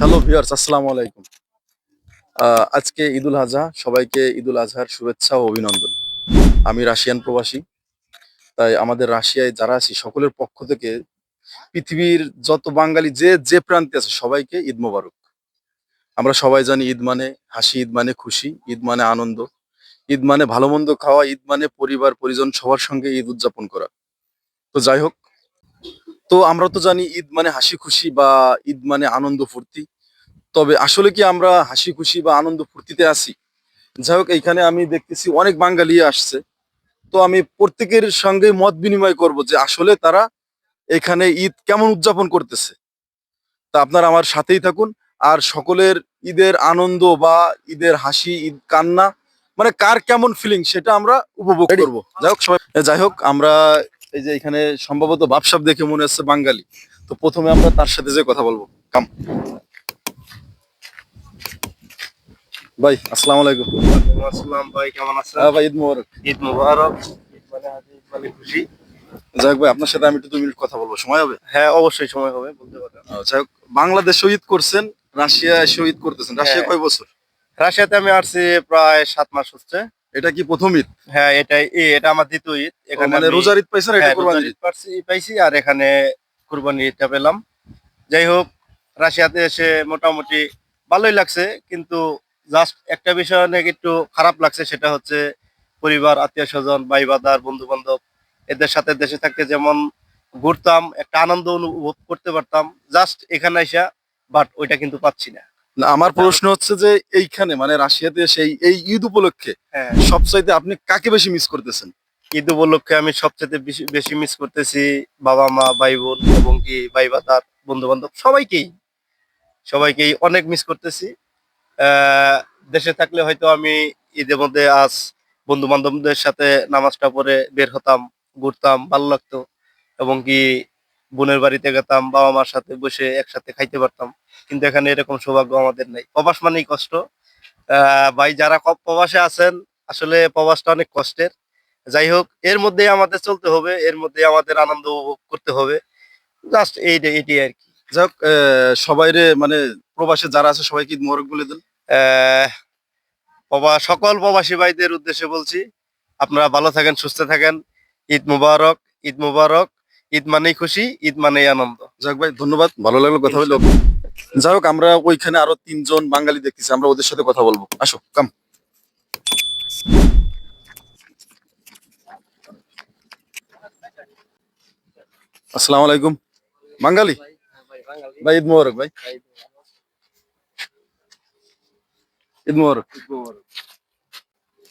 Hello viewers আসসালামু আলাইকুম। আজকে ঈদুল আজহা, সবাইকে ঈদুল আজহার শুভেচ্ছা ও অভিনন্দন। আমি রাশিয়ান প্রবাসী, তাই আমাদের রাশিয়ায় যারা আছি, সকলের পক্ষ থেকে পৃথিবীর যত বাঙালি যে যে প্রান্তে আছে, সবাইকে ঈদ মোবারক। আমরা সবাই জানি ঈদ মানে হাসি, ঈদ মানে খুশি, ঈদ মানে আনন্দ, ঈদ মানে ভালো মন্দ খাওয়া, ঈদ মানে পরিবার, পরিজন, সবার সঙ্গে ঈদ উদযাপন করা। তো যাই হোক তো আমরা তো জানি ঈদ মানে হাসি খুশি বা ঈদ মানে আনন্দ ফুর্তি। তবে আসলে কি আমরা হাসি খুশি বা আনন্দ ফুর্তিতে আছি? যাই হোক এইখানে আমি দেখতেছি অনেক বাঙালি আসছে। তো আমি প্রত্যেকের সঙ্গে মত বিনিময় করব যে আসলে তারা এখানে ঈদ কেমন উদযাপন করতেছে। তা আপনারা আমার সাথেই থাকুন। আর সকলের ঈদের আনন্দ বা ঈদের হাসি ঈদ কান্না মানে কার কেমন ফিলিং সেটা আমরা উপভোগ করব। যাই হোক সবাই যাই হোক আমরা এই যে এখানে সম্ভবত বাপসাপ দেখে মনে হচ্ছে বাঙালি। তো প্রথমে আমরা তার সাথে যে কথা বলব। কাম। ভাই আসসালামু আলাইকুম। আসসালাম ভাই কেমন আছেন? হ্যাঁ ভাই ঈদ মোবারক। ঈদ মুবারক। মানে মানে খুশি। যাই হোক ভাই আপনার সাথে আমি একটু দু মিনিট কথা বলব। সময় হবে? হ্যাঁ অবশ্যই সময় হবে বলতে পারেন যাই হোক বাংলাদেশে ঈদ করছেন রাশিয়া এসে ঈদ করতেছেন। রাশিয়া হ্যাঁ। কয় বছর? রাশিয়াতে আমি আসছি প্রায় সাত মাস হচ্ছে। এটা কি প্রথম ঈদ? হ্যাঁ এটাই এ, এটা আমার দ্বিতীয় ঈদ। এখানে মানে রোজার ঈদ পাইছেন এটা হ্যাঁ, কোরবানির ঈদ ঈদ? পাইছি আর এখানে কুরবানি ঈদটা পেলাম। যাই হোক রাশিয়াতে এসে মোটামুটি ভালোই লাগছে কিন্তু জাস্ট একটা বিষয় অনেক একটু খারাপ লাগছে সেটা হচ্ছে পরিবার আত্মীয় স্বজন ভাই বাদার বন্ধু বান্ধব এদের সাথে দেশে থাকতে যেমন ঘুরতাম একটা আনন্দ অনুভব করতে পারতাম। জাস্ট এখানে আসা বাট ওইটা কিন্তু পাচ্ছি না। না আমার প্রশ্ন হচ্ছে যে এইখানে মানে রাশিয়াতে সেই এই ঈদ উপলক্ষে হ্যাঁ। সবচাইতে আপনি কাকে বেশি মিস করতেছেন? ঈদ উপলক্ষে আমি সবচেয়ে বেশি মিস করতেছি বাবা মা ভাই বোন এবং কি ভাই বাদার বন্ধু বান্ধব সবাইকেই। সবাইকেই অনেক মিস করতেছি। আহ, দেশে থাকলে হয়তো আমি ঈদের মধ্যে আজ বন্ধু বান্ধবদের সাথে নামাজটা পরে বের হতাম ঘুরতাম ভালো লাগতো এবং কি বোনের বাড়িতে গেতাম বাবা মার সাথে বসে একসাথে খাইতে পারতাম। কিন্তু এখানে এরকম সৌভাগ্য আমাদের নেই। প্রবাস মানেই কষ্ট। ভাই যারা প্রবাসে আছেন আসলে প্রবাসটা অনেক কষ্টের। যাই হোক এর মধ্যেই আমাদের চলতে হবে এর মধ্যে আমাদের আনন্দ উপভোগ করতে হবে। জাস্ট এইটাই এটাই আর কি। যাই হোক সবাই মানে প্রবাসে যারা আছে সবাইকে ঈদ মোবারক বলে দেন। সকল প্রবাসী ভাইদের উদ্দেশ্যে বলছি আপনারা ভালো থাকেন সুস্থ থাকেন। ঈদ মুবারক ঈদ মুবারক। ঈদ মানেই খুশি ঈদ মানেই আনন্দ। যাক ভাই ধন্যবাদ ভালো লাগল কথা হইল যাই হোক আমরা ওইখানে আরও তিনজন বাঙালি দেখতেছি আমরা ওদের সাথে কথা বলব। আসো কাম আসসালামু আলাইকুম। বাঙালি? ভাই ঈদ মোবারক ভাই। ঈদ মোবারক।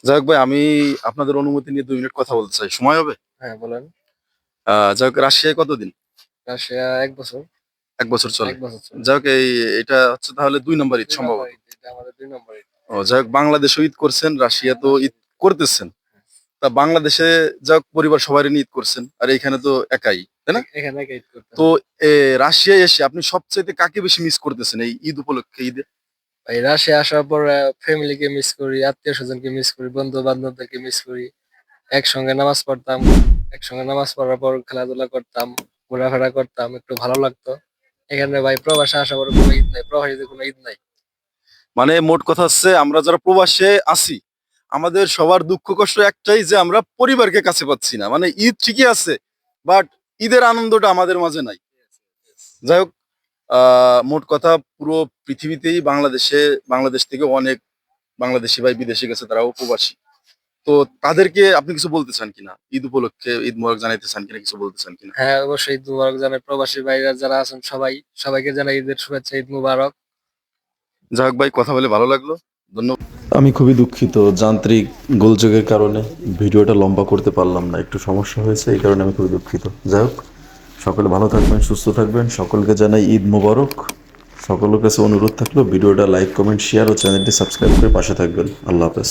যাই হোক ভাই আমি আপনাদের অনুমতি নিয়ে দুই মিনিট কথা বলতে চাই। সময় হবে? হ্যাঁ বলেন। যাই হোক রাশিয়ায় কতদিন? রাশিয়া এক বছর। এক বছর চলে। যাই হোক এই এটা হচ্ছে তাহলে দুই নম্বর ঈদ সম্ভবত। ও যাই হোক বাংলাদেশও ঈদ করছেন রাশিয়া তো ঈদ করতেছেন। তা বাংলাদেশে যাই হোক পরিবার সবারই ঈদ করছেন আর এখানে তো একাই তাই না? তো রাশিয়ায় এসে আপনি সবচাইতে কাকে বেশি মিস করতেছেন এই ঈদ উপলক্ষে ঈদে? এই রাশিয়া আসার পর ফ্যামিলিকে মিস করি আত্মীয় স্বজনকে মিস করি বন্ধু বান্ধবদেরকে মিস করি একসঙ্গে নামাজ পড়তাম। একসঙ্গে নামাজ পড়ার পর খেলাধুলা করতাম, ঘোরাফেরা করতাম, একটু ভালো লাগতো। এখানে ভাই প্রবাসে আসার পর কোনো ঈদ নাই, প্রবাসীদের কোনো ঈদ নাই। মানে মোট কথা হচ্ছে, আমরা যারা প্রবাসে আছি, আমাদের সবার দুঃখ কষ্ট একটাই যে আমরা পরিবারকে কাছে পাচ্ছি না। মানে ঈদ ঠিকই আছে বাট ঈদের আনন্দটা আমাদের মাঝে নাই। যাই হোক মোট কথা পুরো পৃথিবীতেই বাংলাদেশে, বাংলাদেশ থেকে অনেক বাংলাদেশি ভাই বিদেশে গেছে, তারাও প্রবাসী। তো তাদেরকে আপনি কিছু বলতে চান কিনা? ঈদ উপলক্ষে ঈদ মোবারক জানাইতে চান কিনা কিছু বলতে চান কিনা? হ্যাঁ অবশ্যই ঈদ মুবারক জানাই। প্রবাসী ভাইরা যারা আছেন সবাই সবাইকে জানাই ঈদের শুভেচ্ছা ঈদ মুবারক। যাই হোক ভাই কথা বলে ভালো লাগল। ধন্যবাদ। আমি খুবই দুঃখিত যান্ত্রিক গোলযোগের কারণে ভিডিওটা লম্বা করতে পারলাম না একটু সমস্যা হয়েছে এই কারণে আমি খুবই দুঃখিত। যাই হোক সকলে ভালো থাকবেন সুস্থ থাকবেন সকলকে জানাই ঈদ মোবারক। সকলের কাছে অনুরোধ থাকল ভিডিওটা লাইক কমেন্ট শেয়ার ও চ্যানেলটি সাবস্ক্রাইব করে পাশে থাকবেন। আল্লাহ হাফেজ।